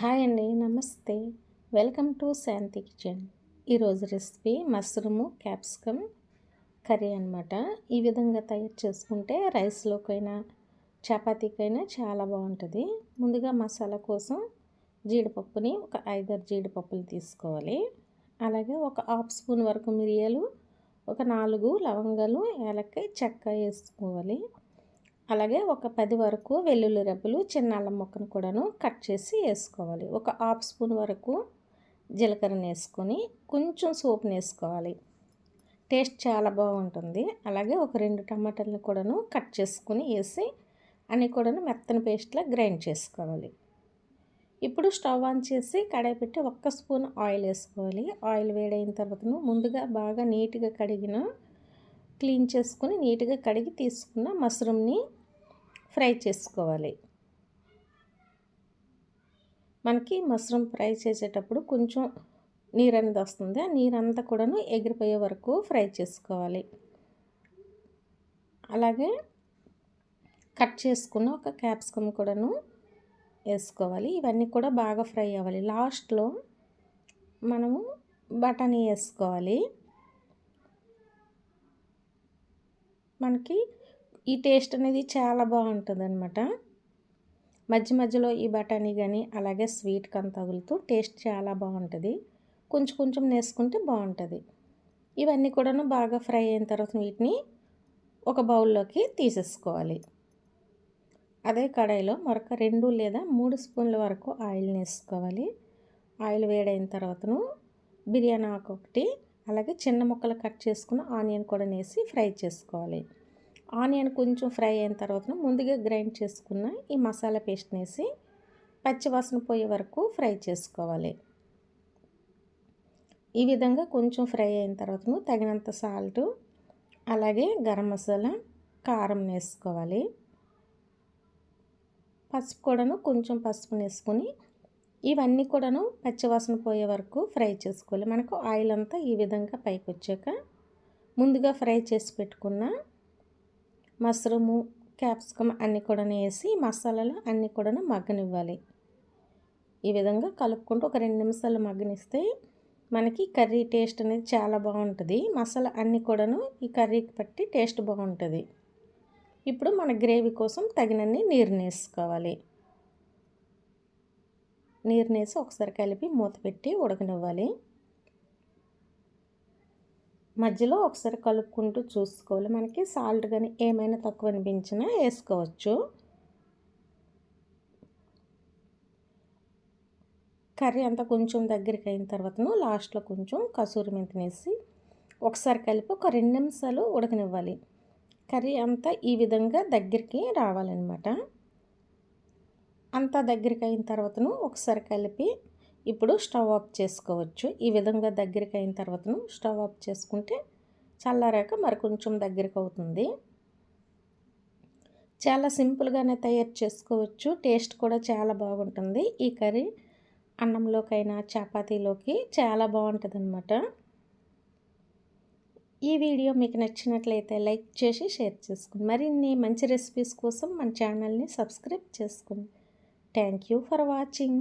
Hi అండి నమస్తే. Welcome to Shanti kitchen. ఈరోజు రెసిపీ మష్రూము క్యాప్సికమ్ కర్రీ అనమాట ఈ విధంగా తయారు చేసుకుంటే రైస్లోకైనా చపాతీకైనా చాలా బాగుంటుంది. ముందుగా మసాలా కోసం జీడిపప్పుని ఒక ఐదారు జీడిపప్పులు తీసుకోవాలి. అలాగే ఒక హాఫ్ స్పూన్ వరకు మిరియాలు ఒక నాలుగు లవంగాలు ఏలక్కాయ చెక్క వేసుకోవాలి. అలాగే ఒక పది వరకు వెల్లుల్లి రెబ్బలు చిన్న అల్లం ముక్కను కూడాను కట్ చేసి వేసుకోవాలి. ఒక హాఫ్ స్పూన్ వరకు జీలకర్రని వేసుకొని కొంచెం సూప్ని వేసుకోవాలి టేస్ట్ చాలా బాగుంటుంది. అలాగే ఒక రెండు టమాటాలను కూడాను కట్ చేసుకుని వేసి అన్నీ కూడాను మెత్తని పేస్ట్లా గ్రైండ్ చేసుకోవాలి. ఇప్పుడు స్టవ్ ఆన్ చేసి కడాయి పెట్టి ఒక్క స్పూన్ ఆయిల్ వేసుకోవాలి. ఆయిల్ వేడైన తర్వాత ముందుగా బాగా నీట్గా కడిగిన క్లీన్ చేసుకుని నీట్గా కడిగి తీసుకున్న మష్రూమ్ని ఫ్రై చేసుకోవాలి. మనకి మష్రూమ్ ఫ్రై చేసేటప్పుడు కొంచెం నీరు అనేది వస్తుంది. ఆ నీరంతా కూడాను ఎగిరిపోయే వరకు ఫ్రై చేసుకోవాలి. అలాగే కట్ చేసుకున్న ఒక క్యాప్సికమ్ కూడాను వేసుకోవాలి. ఇవన్నీ కూడా బాగా ఫ్రై అవ్వాలి. లాస్ట్లో మనము బఠానీ వేసుకోవాలి. మనకి ఈ టేస్ట్ అనేది చాలా బాగుంటుంది అనమాట మధ్య మధ్యలో ఈ బఠానీ కానీ అలాగే స్వీట్ కానీ తగులుతూ టేస్ట్ చాలా బాగుంటుంది. కొంచెం కొంచెం నేసుకుంటే బాగుంటుంది. ఇవన్నీ కూడాను బాగా ఫ్రై అయిన తర్వాత వీటిని ఒక బౌల్లోకి తీసేసుకోవాలి. అదే కడాయిలో మరొక రెండు లేదా మూడు స్పూన్ల వరకు ఆయిల్ వేసుకోవాలి ఆయిల్ వేడైన తర్వాతను బిర్యానీ ఆకు ఒకటి అలాగే చిన్న ముక్కలు కట్ చేసుకున్న ఆనియన్ కూడా వేసి ఫ్రై చేసుకోవాలి. ఆనియన్ కొంచెం ఫ్రై అయిన తర్వాత ముందుగా గ్రైండ్ చేసుకున్న ఈ మసాలా పేస్ట్ వేసి పచ్చివాసన పోయే వరకు ఫ్రై చేసుకోవాలి. ఈ విధంగా కొంచెం ఫ్రై అయిన తర్వాత తగినంత సాల్ట్ అలాగే గరం మసాలా కారం వేసుకోవాలి. పసుపు కూడాను కొంచెం పసుపు వేసుకొని ఇవన్నీ కూడాను పచ్చివాసన పోయే వరకు ఫ్రై చేసుకోవాలి. మనకు ఆయిల్ అంతా ఈ విధంగా పైకి వచ్చాక ముందుగా ఫ్రై చేసి పెట్టుకున్న మష్రూము క్యాప్సికమ్ అన్నీ కూడా వేసి మసాలాలు అన్నీ కూడా మగ్గనివ్వాలి. ఈ విధంగా కలుపుకుంటూ ఒక రెండు నిమిషాలు మగ్గనిస్తే మనకి కర్రీ టేస్ట్ అనేది చాలా బాగుంటుంది. మసాలా అన్నీ కూడాను ఈ కర్రీకి పట్టి టేస్ట్ బాగుంటుంది. ఇప్పుడు మన గ్రేవీ కోసం తగినన్ని నీరు వేసుకోవాలి. నీరు వేసి ఒకసారి కలిపి మూత పెట్టి ఉడకనివ్వాలి. మధ్యలో ఒకసారి కలుపుకుంటూ చూసుకోవాలి. మనకి సాల్ట్ కానీ ఏమైనా తక్కువ అనిపించినా వేసుకోవచ్చు. కర్రీ అంతా కొంచెం దగ్గరికి అయిన తర్వాతను లాస్ట్లో కొంచెం కసూరి మెంతినేసి ఒకసారి కలిపి ఒక రెండు నిమిషాలు ఉడకనివ్వాలి. కర్రీ అంతా ఈ విధంగా దగ్గరికి రావాలన్నమాట. అంతా దగ్గరికి అయిన తర్వాతను ఒకసారి కలిపి ఇప్పుడు స్టవ్ ఆఫ్ చేసుకోవచ్చు. ఈ విధంగా దగ్గరికి అయిన తర్వాతను స్టవ్ ఆఫ్ చేసుకుంటే చల్లారాక మరి కొంచెం దగ్గరికి అవుతుంది. చాలా సింపుల్గానే తయారు చేసుకోవచ్చు. టేస్ట్ కూడా చాలా బాగుంటుంది. ఈ కర్రీ అన్నంలోకైనా చపాతీలోకి చాలా బాగుంటుంది అనమాట ఈ వీడియో మీకు నచ్చినట్లయితే లైక్ చేసి షేర్ చేసుకోండి. మరిన్ని మంచి రెసిపీస్ కోసం మన ఛానల్ని సబ్స్క్రైబ్ చేసుకోండి. Thank you for watching.